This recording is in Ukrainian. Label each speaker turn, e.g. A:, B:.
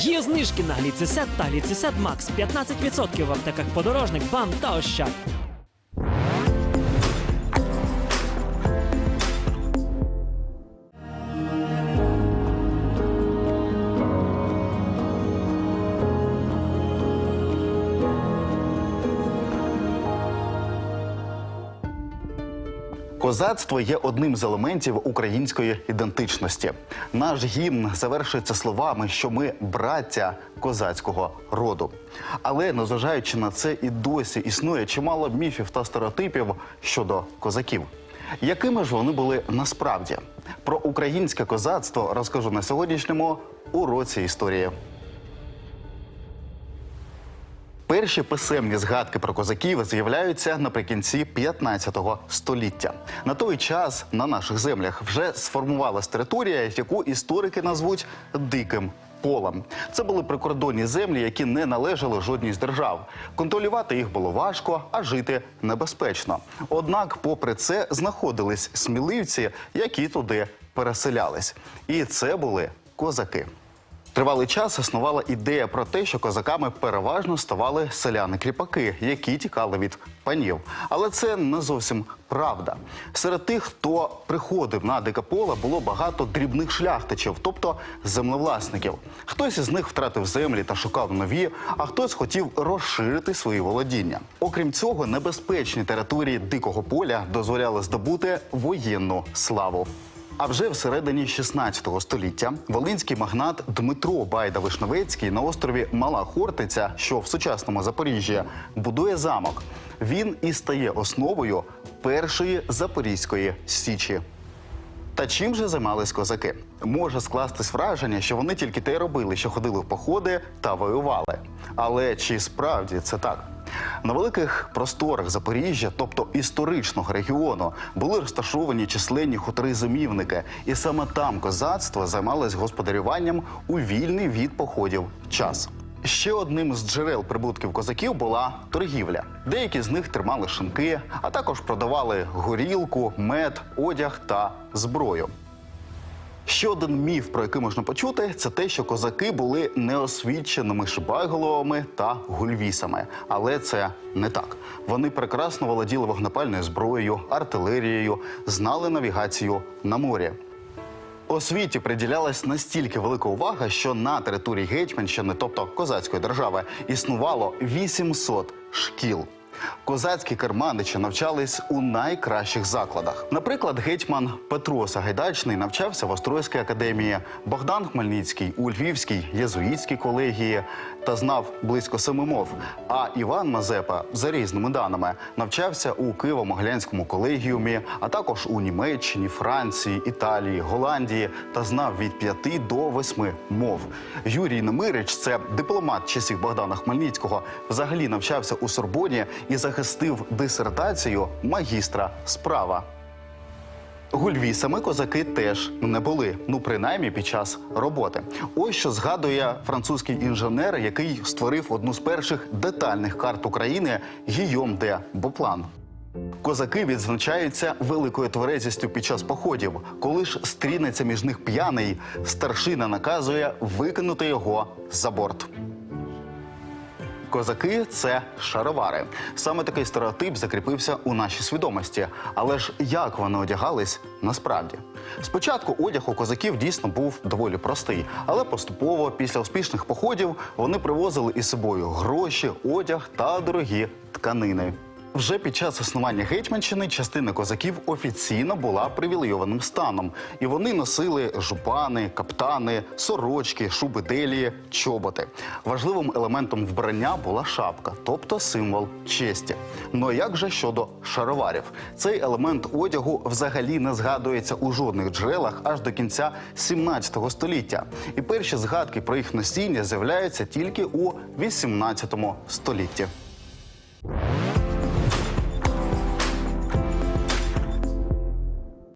A: Є знижки на гліцисет та гліцисет Макс 15% в аптеках подорожник, бам та ощад.
B: Козацтво є одним з елементів української ідентичності. Наш гімн завершується словами, що ми браття козацького роду. Але незважаючи на це, і досі існує чимало міфів та стереотипів щодо козаків. Якими ж вони були насправді? Про українське козацтво розкажу на сьогоднішньому уроці історії. Перші писемні згадки про козаків з'являються наприкінці 15 століття. На той час на наших землях вже сформувалась територія, яку історики назвуть диким. Полем це були прикордонні землі, які не належали жодній з держав. Контролювати їх було важко, а жити небезпечно. Однак, попри це, знаходились сміливці, які туди переселялись. І це були козаки. Тривалий час існувала ідея про те, що козаками переважно ставали селяни-кріпаки, які тікали від панів. Але це не зовсім правда. Серед тих, хто приходив на дике поле, було багато дрібних шляхтичів, тобто землевласників. Хтось із них втратив землі та шукав нові, а хтось хотів розширити свої володіння. Окрім цього, небезпечні території дикого поля дозволяли здобути воєнну славу. А вже всередині 16 століття волинський магнат Дмитро Байда Вишневецький на острові Мала Хортиця, що в сучасному Запоріжжі, будує замок. Він і стає основою першої запорізької січі. Та чим же займались козаки? Може скластись враження, що вони тільки те й робили, що ходили в походи та воювали. Але чи справді це так? На великих просторах Запоріжжя, тобто історичного регіону, були розташовані численні хутори-зимівники, і саме там козацтво займалось господарюванням у вільний від походів час. Ще одним з джерел прибутків козаків була торгівля. Деякі з них тримали шинки, а також продавали горілку, мед, одяг та зброю. Ще один міф, про який можна почути, це те, що козаки були неосвіченими шибайголовами та гульвісами. Але це не так. Вони прекрасно володіли вогнепальною зброєю, артилерією, знали навігацію на морі. Освіті приділялась настільки велика увага, що на території Гетьманщини, тобто козацької держави, існувало 800 шкіл. Козацькі керманичі навчались у найкращих закладах. Наприклад, гетьман Петро Сагайдачний навчався в Острозькій академії, Богдан Хмельницький у Львівській єзуїтській колегії та знав близько семи мов. А Іван Мазепа, за різними даними, навчався у Києво-Могилянському колегіумі, а також у Німеччині, Франції, Італії, Голландії та знав від п'яти до восьми мов. Юрій Немирич, це дипломат часів Богдана Хмельницького, взагалі навчався у Сорбоні і захистив дисертацію магістра справа. Гульвісами козаки теж не були, ну принаймні під час роботи. Ось що згадує французький інженер, який створив одну з перших детальних карт України Гійом де Боплан. Козаки відзначаються великою тверезістю під час походів. Коли ж стрінеться між них п'яний, старшина наказує викинути його за борт. Козаки це шаровари. Саме такий стереотип закріпився у нашій свідомості. Але ж як вони одягались насправді? Спочатку одяг у козаків дійсно був доволі простий, але поступово, після успішних походів, вони привозили із собою гроші, одяг та дорогі тканини. Вже під час існування Гетьманщини частина козаків офіційно була привілейованим станом, і вони носили жупани, каптани, сорочки, шуби делії, чоботи. Важливим елементом вбрання була шапка, тобто символ честі. Ну а як же щодо шароварів? Цей елемент одягу взагалі не згадується у жодних джерелах аж до кінця 17 століття. І перші згадки про їх носіння з'являються тільки у 18 столітті.